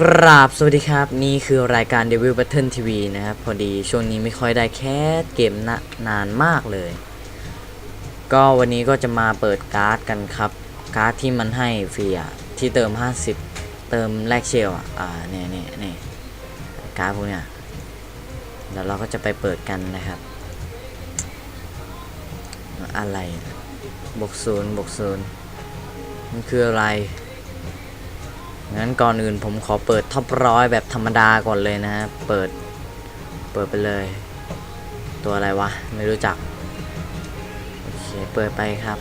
กราบสวัสดีครับ นี่คือรายการ Devil Battle TV นะครับ พอดีช่วงนี้ไม่ค่อยได้แคสเกมนะนานมากเลย ก็วันนี้ก็จะมาเปิดการ์ดกันครับ การ์ดที่มันให้ฟรีอะที่เติม 50 เติมแลกเชลอะอ่าเนี่ยเนี่ยเนี่ยการ์ดพวกเนี้ยเดี๋ยวเราก็จะไปเปิดกันนะครับ อะไรบวกศูนย์บวกศูนย์มันคืออะไร งั้นก่อนอื่นผมขอเปิดท็อปร้อยแบบธรรมดาก่อนเลยนะฮะเปิด เปิดไปเลย ตัวอะไรวะ ไม่รู้จัก โอเค เปิดไปครับ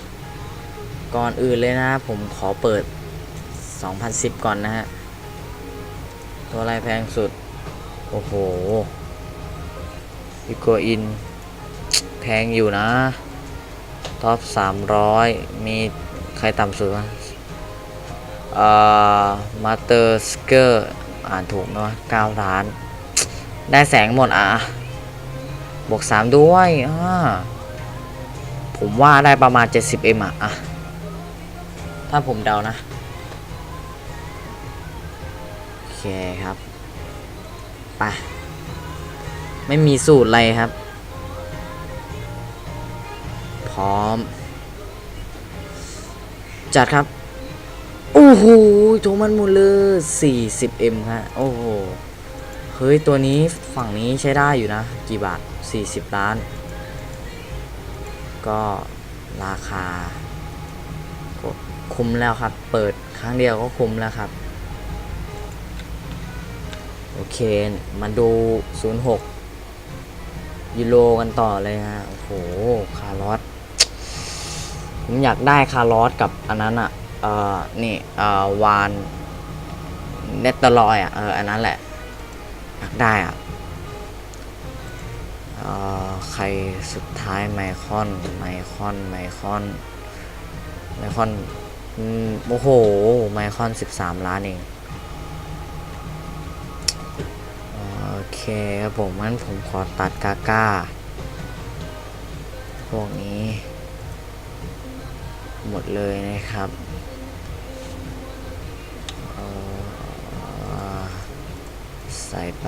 ก่อนอื่นเลยนะ ผมขอเปิด 2010 ก่อนนะฮะ ตัวอะไรแพงสุด โอ้โหพิโกอิน แพงอยู่นะ ท็อป 300 มีใครต่ำสุดวะ เอ่อมาเตอร์สเกอร์อ่านถูกเนาะ9ล้าน ได้แสงหมดอะ บวก 3 ด้วยอ่าผมว่าได้ประมาณ 70M อะอะ ถ้าผมเดานะ โอเคครับ ไป ไม่มีสูตรอะไรครับ พร้อม จัดครับ โอ้โหโทมันมูลเลอร์ 40M ฮะ โอ้โห เฮ้ย ตัวนี้ฝั่งนี้ใช้ได้อยู่นะ กี่บาท 40 ล้าน ก็ราคาคุ้มแล้วครับ เปิดครั้งเดียวก็คุ้มแล้วครับ โอเค มาดู 06 ยูโรกันต่อเลยฮะ โอ้โห คาร์ลอสผมอยากได้คาร์ลอสกับอันนั้นอะ เอ่อนี่เอ่อวานเนตเตอรอยอะเอออันนั้นแหละอยากได้อะเอ่อใครสุดท้ายไมคอนไมคอนไมคอนไมคอนโอ้โหไมคอน 13 ล้านเองโอเคครับผมงั้นผมขอตัดกาก้าพวกนี้ หมดเลยนะครับใส่ไป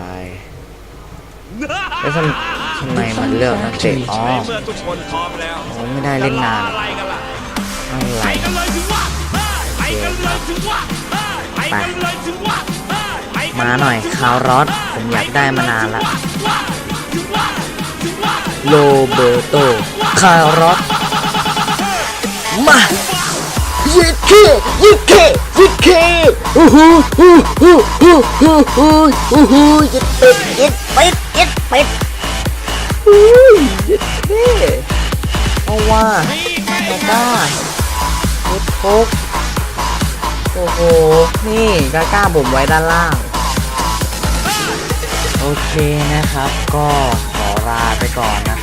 แล้วทำทำไมมันเลือกนักเตะอ๋อเมื่อทุกคนพร้อมแล้วผมไม่ได้เล่นนานอะไรกันล่ะอะไรไปกันเลยถึงว่าไปกันเลยถึงว่าไปกันเลยถึงว่ามาหน่อยคาวรอสผมอยากได้มานานละโรเบโตคาร์รอส มายิดเคยิดเคยิดเคโอ้โหโอ้โหโอ้โหโอ้โหโอ้โหยิดเป็ดยิดเป็ดยิดเป็ดอุ้ยยิดเคเอาว่าตาก้ายิดโคกโอ้โห นี่กาก้าผมไว้ด้านล่าง โอเคนะครับ ก็ขอลาไปก่อนนะครับ